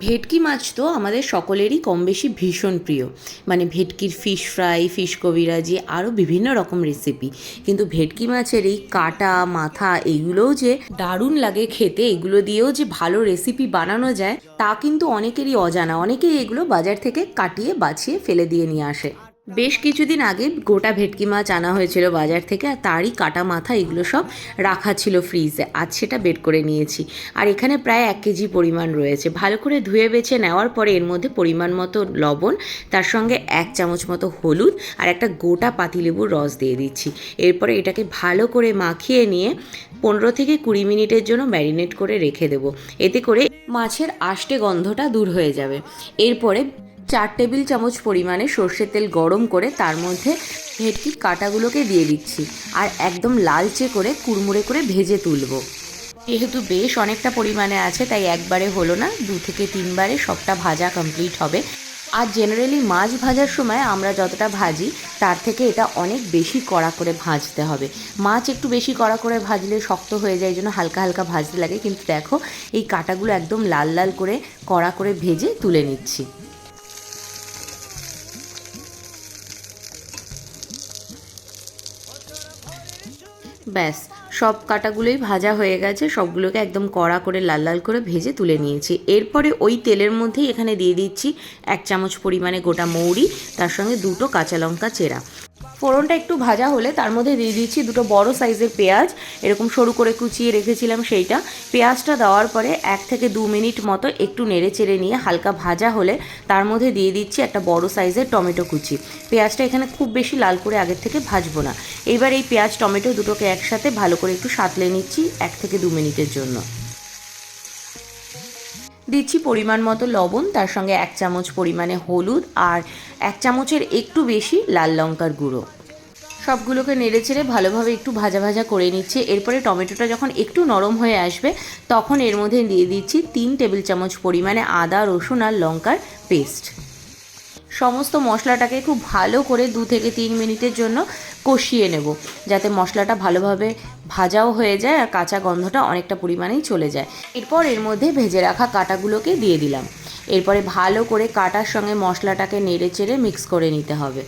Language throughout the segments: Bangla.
ভেটকি মাছ তো আমাদের সকলেরই কম বেশি ভীষণ প্রিয়। মানে ভেটকির ফিশ ফ্রাই ফিশ কবিরাজি আরও বিভিন্ন রকম রেসিপি কিন্তু ভেটকি মাছের এই কাটা, মাথা এইগুলোও যে দারুণ লাগে খেতে, এগুলো দিয়েও যে ভালো রেসিপি বানানো যায়, তা কিন্তু অনেকেরই অজানা। অনেকেই এগুলো বাজার থেকে কাটিয়ে বাছিয়ে ফেলে দিয়ে নিয়ে আসে। বেশ কিছুদিন আগে গোটা ভেটকি মাছ আনা হয়েছিল বাজার থেকে আর তারই কাটা মাথা এগুলো সব রাখা ছিল ফ্রিজে। আজ সেটা বের করে নিয়েছি। আর এখানে প্রায় এক কেজি পরিমাণ রয়েছে। ভালো করে ধুয়ে বেছে নেওয়ার পরে এর মধ্যে পরিমাণ মতো লবণ, তার সঙ্গে এক চামচ মতো হলুদ আর একটা গোটা পাতিলেবুর রস দিয়ে দিচ্ছি। এরপরে এটাকে ভালো করে মাখিয়ে নিয়ে পনেরো থেকে কুড়ি মিনিটের জন্য ম্যারিনেট করে রেখে দেবো। এতে করে মাছের আষ্টে গন্ধটা দূর হয়ে যাবে। এরপরে চার টেবিল চামচ পরিমাণে সর্ষের তেল গরম করে তার মধ্যে ভেটকির কাটাগুলোকে দিয়ে দিচ্ছি। আর একদম লালচে করে কুড়মুড়ে করে ভেজে তুলবো। যেহেতু বেশ অনেকটা পরিমাণে আছে, তাই একবারে হলো না, দু থেকে তিনবারে সবটা ভাজা কমপ্লিট হবে। আর জেনারেলি মাছ ভাজার সময় আমরা যতটা ভাজি, তার থেকে এটা অনেক বেশি কড়া করে ভাজতে হবে। মাছ একটু বেশি কড়া করে ভাজলে শক্ত হয়ে যায় জন্য হালকা হালকা ভাজতে লাগে। কিন্তু দেখো, এই কাটাগুলো একদম লাল লাল করে কড়া করে ভেজে তুলে নিচ্ছি। ব্যাস, সব কাটাগুলোই ভাজা হয়ে গেছে, সবগুলোকে একদম কড়া করে লাল লাল করে ভেজে তুলে নিয়েছি। এরপরে ওই তেলের মধ্যেই এখানে দিয়ে দিচ্ছি এক চামচ পরিমাণে গোটা মৌরি, তার সঙ্গে দুটো কাঁচা লঙ্কা চেরা। ফোড়নটা একটু ভাজা হলে তার মধ্যে দিয়ে দিচ্ছি দুটো বড় সাইজের পেঁয়াজ। এরকম সরু করে কুচিয়ে রেখেছিলাম সেইটা। পেঁয়াজটা দেওয়ার পরে এক থেকে দু মিনিট মতো একটু নেড়ে চেড়ে নিয়ে হালকা ভাজা হলে তার মধ্যে দিয়ে দিচ্ছি একটা বড় সাইজের টমেটো কুচি। পেঁয়াজটা এখানে খুব বেশি লাল করে আগের থেকে ভাজবো না। এবার এই পেঁয়াজ, টমেটো দুটোকে একসাথে ভালো করে একটু সাঁতলে নিচ্ছি এক থেকে দু মিনিটের জন্য। দিচ্ছি পরিমাণ মতো লবণ, তার সঙ্গে এক চামচ পরিমাণে হলুদ আর এক চামচের একটু বেশি লাল লঙ্কার গুঁড়ো। সবগুলোকে নেড়ে চেড়ে ভালোভাবে একটু ভাজা ভাজা করে নিচ্ছে। এরপরে টমেটোটা যখন একটু নরম হয়ে আসবে, তখন এর মধ্যে দিয়ে দিচ্ছি তিন টেবিল চামচ পরিমাণে আদা, রসুন আর লঙ্কার পেস্ট। সমস্ত মশলাটাকে খুব ভালো করে দু থেকে তিন মিনিটের জন্য কষিয়ে নেব, যাতে মশলাটা ভালোভাবে ভাজাও হয়ে যায় আর কাঁচা গন্ধটা অনেকটা পরিমাণেই চলে যায়। এরপর এর মধ্যে ভেজে রাখা কাটাগুলোকে দিয়ে দিলাম। এরপরে ভালো করে কাটার সঙ্গে মশলাটাকে নেড়ে চেড়ে মিক্স করে নিতে হবে।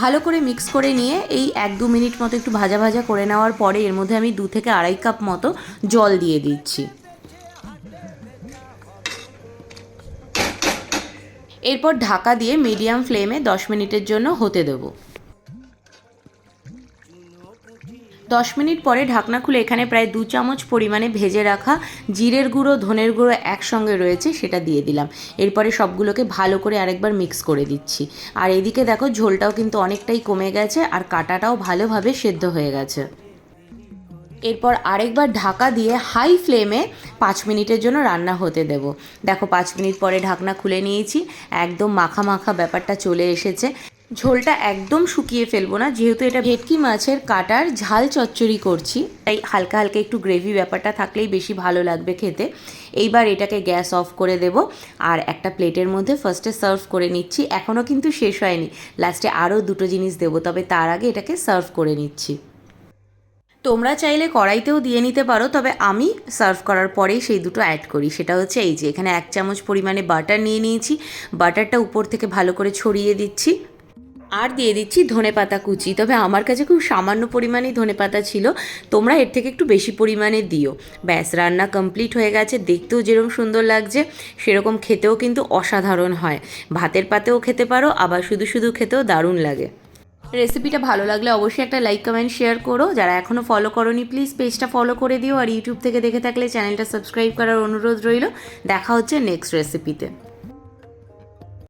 ভালো করে মিক্স করে নিয়ে এই এক দু মিনিট মতো একটু ভাজা ভাজা করে নেওয়ার পরে এর মধ্যে আমি দু থেকে আড়াই কাপ মতো জল দিয়ে দিচ্ছি। এরপর ঢাকা দিয়ে মিডিয়াম ফ্লেমে দশ মিনিটের জন্য হতে দেবো। দশ মিনিট পরে ঢাকনা খুলে এখানে প্রায় দু চামচ পরিমাণে ভেজে রাখা জিরের গুঁড়ো, ধনের গুঁড়ো একসঙ্গে রয়েছে, সেটা দিয়ে দিলাম। এরপরে সবগুলোকে ভালো করে আরেকবার মিক্স করে দিচ্ছি। আর এদিকে দেখো, ঝোলটাও কিন্তু অনেকটাই কমে গেছে আর কাটাটাও ভালোভাবে সেদ্ধ হয়ে গেছে। এরপর আরেকবার ঢাকা দিয়ে হাই ফ্লেমে পাঁচ মিনিটের জন্য রান্না হতে দেব। দেখো পাঁচ মিনিট পরে ঢাকনা খুলে নিয়েছি, একদম মাখা মাখা ব্যাপারটা চলে এসেছে। ঝোলটা একদম শুকিয়ে ফেলব না, যেহেতু এটা ভেটকি মাছের কাটার ঝাল চচ্চড়ি করছি, তাই হালকা হালকা একটু গ্রেভি ব্যাপারটা থাকলেই বেশি ভালো লাগবে খেতে। এইবার এটাকে গ্যাস অফ করে দেব, আর একটা প্লেটের মধ্যে ফার্স্টে সার্ভ করে নিচ্ছি। এখনও কিন্তু শেষ হয়নি লাস্টে আরও দুটো জিনিস দেবো, তবে তার আগে এটাকে সার্ভ করে নিচ্ছি। তোমরা চাইলে কড়াইতেও দিয়ে নিতে পারো, তবে আমি সার্ভ করার পরেই সেই দুটো অ্যাড করি। সেটা হচ্ছে এই যে, এখানে এক চামচ পরিমাণে বাটার নিয়ে নিয়েছি। বাটারটা উপর থেকে ভালো করে ছড়িয়ে দিচ্ছি। আর দিয়ে দিচ্ছি ধনে পাতা কুচি। তবে আমার কাছে খুব সামান্য পরিমাণেই ধনে পাতা ছিল। তোমরা এর থেকে একটু বেশি পরিমাণে দিও। ব্যাস, রান্না কমপ্লিট হয়ে গেছে। দেখতেও যেরকম সুন্দর লাগছে, সেরকম খেতেও কিন্তু অসাধারণ হয়। ভাতের পাতেও খেতে পারো, আবার শুধু শুধু খেতেও দারুণ লাগে। রেসিপিটা ভালো লাগলে অবশ্যই একটা লাইক কমেন্ট শেয়ার করো। যারা এখনও ফলো করোনি প্লিজ পেজটা ফলো করে দিও। আর ইউটিউব থেকে দেখে থাকলে চ্যানেলটা সাবস্ক্রাইব করার অনুরোধ রইল। দেখা হচ্ছে নেক্সট রেসিপিতে